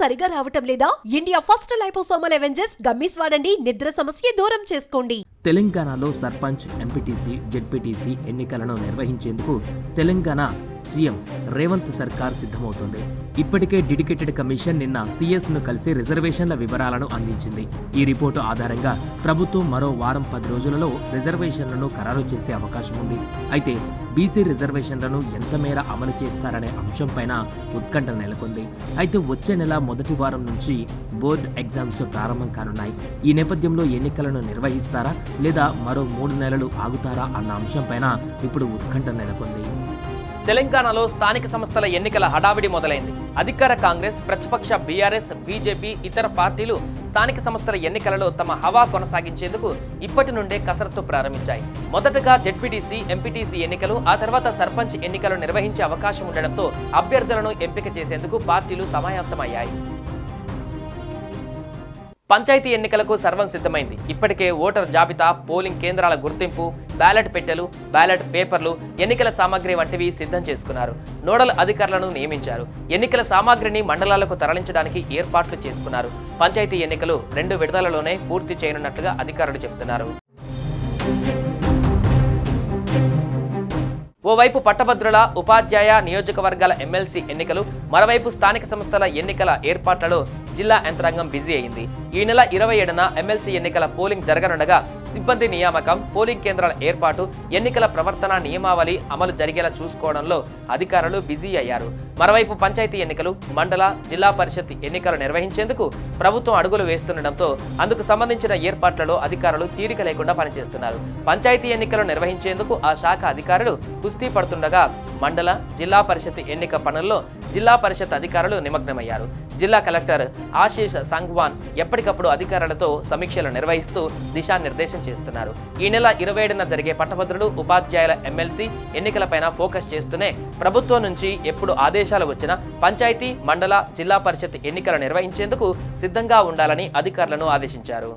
సరిగా రావటం లేదా? India first liposomal Avengers gummies వాడండి నిద్ర సమస్య దూరం చేసుకోండి. తెలంగాణలో సర్పంచ్ ఎంపీటీసీ జెడ్పీటీసీ ఎన్నికలను నిర్వహించేందుకు తెలంగాణ సీఎం రేవంత్ సర్కార్ సిద్ధమవుతోంది. ఇప్పటికే డెడికేటెడ్ కమిషన్ నిన్న సీఎస్ను కలిసి రిజర్వేషన్ల వివరాలను అందించింది. ఈ రిపోర్టు ఆధారంగా ప్రభుత్వం మరో వారం పది రోజులలో రిజర్వేషన్లను ఖరారు చేసే అవకాశం ఉంది. అయితే బీసీ రిజర్వేషన్లను ఎంత మేర అమలు చేస్తారనే అంశంపైన ఉత్కంఠ నెలకొంది. అయితే వచ్చే నెల మొదటి వారం నుంచి బోర్డు ఎగ్జామ్స్ ప్రారంభం కానున్నాయి. ఈ నేపథ్యంలో ఎన్నికలను నిర్వహిస్తారా లేదా మరో మూడు నెలలు ఆగుతారా అన్న అంశంపైన ఇప్పుడు ఉత్కంఠ నెలకొంది. తెలంగాణలో స్థానిక సంస్థల ఎన్నికల హడావిడి మొదలైంది. అధికార కాంగ్రెస్ ప్రతిపక్ష బీఆర్ఎస్ బీజేపీ ఇతర పార్టీలు స్థానిక సంస్థల ఎన్నికలలో తమ హవా కొనసాగించేందుకు ఇప్పటి నుండే కసరత్తు ప్రారంభించాయి. మొదటగా జెడ్పీటీసీ ఎంపీటీసీ ఎన్నికలు ఆ తర్వాత సర్పంచ్ ఎన్నికలు నిర్వహించే అవకాశం ఉండడంతో అభ్యర్థులను ఎంపిక చేసేందుకు పార్టీలు సమాయత్తమయ్యాయి. పంచాయతీ ఎన్నికలకు సర్వం సిద్ధమైంది. ఇప్పటికే ఓటర్ జాబితా పోలింగ్ కేంద్రాల గుర్తింపు బ్యాలెట్ పెట్టెలు బ్యాలెట్ పేపర్లు ఎన్నికల సామాగ్రి వంటివి సిద్ధం చేసుకున్నారు. నోడల్ అధికారులను నియమించారు. ఎన్నికల సామాగ్రిని మండలాలకు తరలించడానికి ఏర్పాట్లు చేసుకున్నారు. పంచాయతీ ఎన్నికలు రెండు విడతలలోనే పూర్తి చేయనున్నట్లుగా అధికారులు చెబుతున్నారు. ఓవైపు పట్టభద్రుల ఉపాధ్యాయ నియోజకవర్గాల ఎమ్మెల్సీ ఎన్నికలు మరోవైపు స్థానిక సంస్థల ఎన్నికల ఏర్పాట్లలో జిల్లా యంత్రాంగం బిజీ అయింది. ఈ నెల ఇరవై ఏడున ఎమ్మెల్సీ ఎన్నికల పోలింగ్ జరగనుండగా సిబ్బంది నియామకం పోలింగ్ కేంద్రాల ఏర్పాటు ఎన్నికల ప్రవర్తన నియమావళి అమలు జరిగేలా చూసుకోవడంలో అధికారులు బిజీ అయ్యారు. మరోవైపు పంచాయతీ ఎన్నికలు మండల జిల్లా పరిషత్ ఎన్నికలు నిర్వహించేందుకు ప్రభుత్వం అడుగులు వేస్తుండటంతో అందుకు సంబంధించిన ఏర్పాట్లలో అధికారులు తీరిక లేకుండా పనిచేస్తున్నారు. పంచాయతీ ఎన్నికలు నిర్వహించేందుకు ఆ శాఖ అధికారులు కుస్తీ పడుతుండగా మండల జిల్లా పరిషత్ ఎన్నిక పనుల్లో జిల్లా పరిషత్ అధికారులు నిమగ్నమయ్యారు. జిల్లా కలెక్టర్ ఆశీష్ సంఘ్వాన్ ఎప్పటికప్పుడు అధికారులతో సమీక్షలు నిర్వహిస్తూ దిశానిర్దేశం చేస్తున్నారు. ఈ నెల ఇరవై ఏడున జరిగే పట్టభద్రులు ఉపాధ్యాయుల ఎమ్మెల్సీ ఎన్నికలపైన ఫోకస్ చేస్తూనే ప్రభుత్వం నుంచి ఎప్పుడు ఆదేశాలు వచ్చినా పంచాయతీ మండల జిల్లా పరిషత్ ఎన్నికలు నిర్వహించేందుకు సిద్ధంగా ఉండాలని అధికారులను ఆదేశించారు.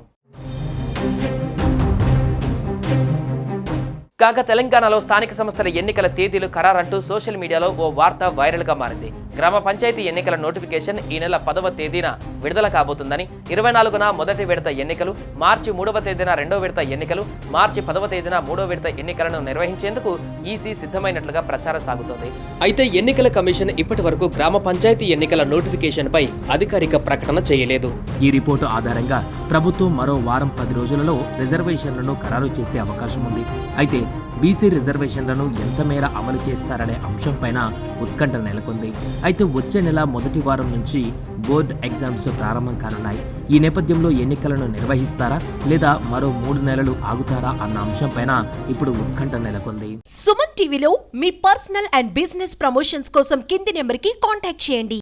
కాగా తెలంగాణలో స్థానిక సంస్థల ఎన్నికల తేదీలు ఖరారంటూ సోషల్ మీడియాలో ఓ వార్త వైరల్గా మారింది. గ్రామ పంచాయతీ ఎన్నికల నోటిఫికేషన్ ఈ నెల పదవ తేదీన విడుదల కాబోతుందని ఇరవై నాలుగున మొదటి విడత ఎన్నికలు మార్చి మూడవ తేదీన రెండవ విడత ఎన్నికలు మార్చి పదవ తేదీన మూడవ విడత ఎన్నికలను నిర్వహించేందుకు ఈసీ సిద్ధమైనట్లుగా ప్రచారం సాగుతోంది. అయితే ఎన్నికల కమిషన్ ఇప్పటి వరకు గ్రామ పంచాయతీ ఎన్నికల నోటిఫికేషన్ పై అధికారిక ప్రకటన చేయలేదు. ఈ రిపోర్టు ఆధారంగా ప్రభుత్వం మరో వారం పది రోజులలో రిజర్వేషన్లను ఖరారు చేసే అవకాశం ఉంది. అయితే బీసీ రిజర్వేషన్లను ఎంత మేర అమలు చేస్తారనే అంశంపైన ఉత్కంఠ నెలకొంది. అయితే వచ్చే నెల మొదటి వారం నుంచి బోర్డు ఎగ్జామ్స్ ప్రారంభం కానున్నాయి. ఈ నేపథ్యంలో ఎన్నికలను నిర్వహిస్తారా లేదా మరో మూడు నెలలు ఆగుతారా అన్న అంశంపైన ఇప్పుడు ఉత్కంఠ నెలకొంది. సుమన్ టీవీలో మీ పర్సనల్ అండ్ బిజినెస్ ప్రమోషన్స్ కోసం కింది నెంబర్కి కాంటాక్ట్ చేయండి.